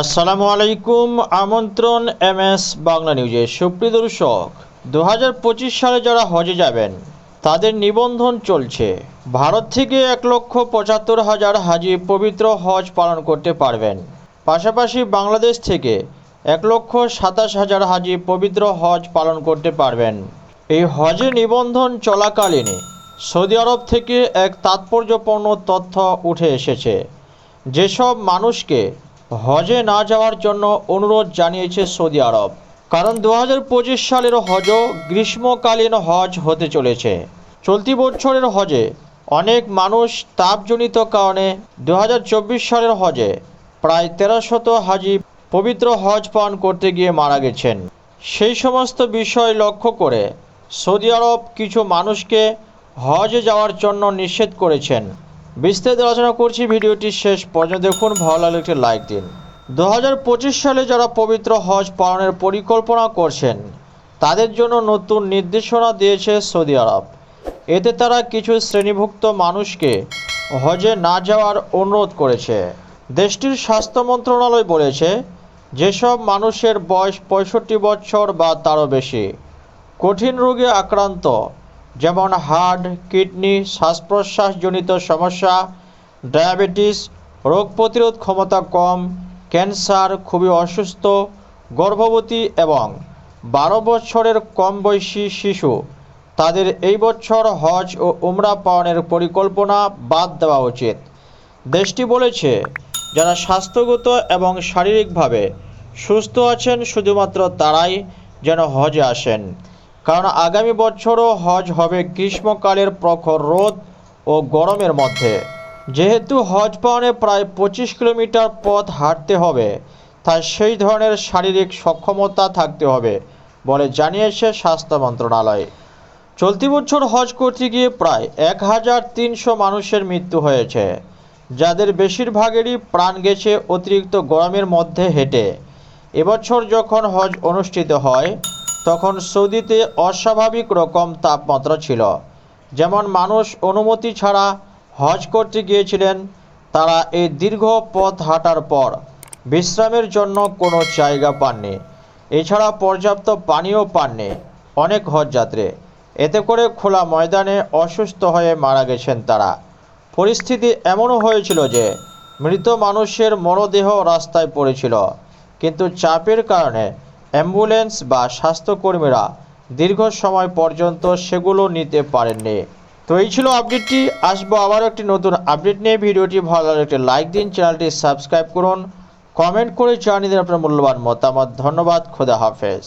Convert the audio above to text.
আসসালামু আলাইকুম, আমন্ত্রণ এম এস বাংলা নিউজে। সুপ্রিয় দর্শক দু হাজার পঁচিশ সালে যারা হজে যাবেন, তাদের নিবন্ধন চলছে। ভারত থেকে এক লক্ষ পঁচাত্তর হাজার হাজি পবিত্র হজ পালন করতে পারবেন। পাশাপাশি বাংলাদেশ থেকে এক লক্ষ সাতাশ হাজার হাজি পবিত্র হজ পালন করতে পারবেন। এই হজে নিবন্ধন চলাকালীন সৌদি আরব থেকে এক তাৎপর্যপূর্ণ তথ্য উঠে এসেছে। যেসব মানুষকে হজে না যাওয়ার জন্য অনুরোধ জানিয়েছে সৌদি আরব। কারণ দু হাজার পঁচিশ সালের হজও গ্রীষ্মকালীন হজ হতে চলেছে। চলতি বছরের হজে অনেক মানুষ তাপজনিত কারণে দু হাজার চব্বিশ সালের হজে প্রায় তেরোশত হাজি পবিত্র হজ পালন করতে গিয়ে মারা গেছেন। সেই সমস্ত বিষয় লক্ষ্য করে সৌদি আরব কিছু মানুষকে হজে যাওয়ার জন্য নিষেধ করেছেন। বিস্তারিত আলোচনা করছি ভিডিওটি শেষ পর্যন্ত দেখুন, ভালো লাগলে একটি লাইক দিন। দু হাজার পঁচিশ সালে যারা পবিত্র হজ পালনের পরিকল্পনা করছেন, তাদের জন্য নতুন নির্দেশনা দিয়েছে সৌদি আরব। এতে তারা কিছু শ্রেণীভুক্ত মানুষকে হজে না যাওয়ার অনুরোধ করেছে। দেশটির স্বাস্থ্য মন্ত্রণালয় বলেছে, যেসব মানুষের বয়স পঁয়ষট্টি বছর বা তারও বেশি, কঠিন রোগে আক্রান্ত যেমন হার্ট, কিডনি শ্বাস প্রশ্বাসজনিত সমস্যা, ডায়াবেটিস, রোগ প্রতিরোধ ক্ষমতা কম, ক্যান্সার, খুবই অসুস্থ, গর্ভবতী এবং বারো বছরের কম বয়সী শিশু। তাদের এই বছর হজ ও উমরা পালনের পরিকল্পনা বাদ দেওয়া উচিত। দেশটি বলেছে, যারা স্বাস্থ্যগত এবং শারীরিকভাবে সুস্থ আছেন, শুধুমাত্র তারাই যেন হজে আসেন। কারণ আগামী বছরও হজ হবে গ্রীষ্মকালের প্রখর রোদ ও গরমের মধ্যে। যেহেতু হজ পালনে প্রায় পঁচিশ কিলোমিটার পথ হাঁটতে হবে, তাই সেই ধরনের শারীরিক সক্ষমতা থাকতে হবে বলে জানিয়েছে স্বাস্থ্য মন্ত্রণালয়। চলতি বছর হজ করতে গিয়ে প্রায় এক হাজার তিনশো মানুষের মৃত্যু হয়েছে, যাদের বেশিরভাগেরই প্রাণ গেছে অতিরিক্ত গরমের মধ্যে হেঁটে। এবছর যখন হজ অনুষ্ঠিত হয় তখন সৌদিতে অস্বাভাবিক রকম তাপমাত্রা ছিল। যেমন মানুষ অনুমতি ছাড়া হজ করতে গিয়েছিলেন, তারা এই দীর্ঘ পথ হাঁটার পর বিশ্রামের জন্য কোনো জায়গা পাননি। এছাড়া পর্যাপ্ত পানিও পাননি অনেক হজযাত্রী। এতে করে খোলা ময়দানে অসুস্থ হয়ে মারা গেছেন তারা। পরিস্থিতি এমনও হয়েছিল যে মৃত মানুষের মরদেহ রাস্তায় পড়েছিল, কিন্তু চাপের কারণে অ্যাম্বুলেন্স বা স্বাস্থ্যকর্মীরা দীর্ঘ সময় পর্যন্ত সেগুলো নিতে পারেননি। তো এই ছিল আপডেটটি। আসব আবার একটি নতুন আপডেট নিয়ে। ভিডিওটি ভালো লাগলে একটি লাইক দিন, চ্যানেলটি সাবস্ক্রাইব করুন। কমেন্ট করে জানিয়ে দিন আপনার মূল্যবান মতামত। ধন্যবাদ, খোদা হাফেজ।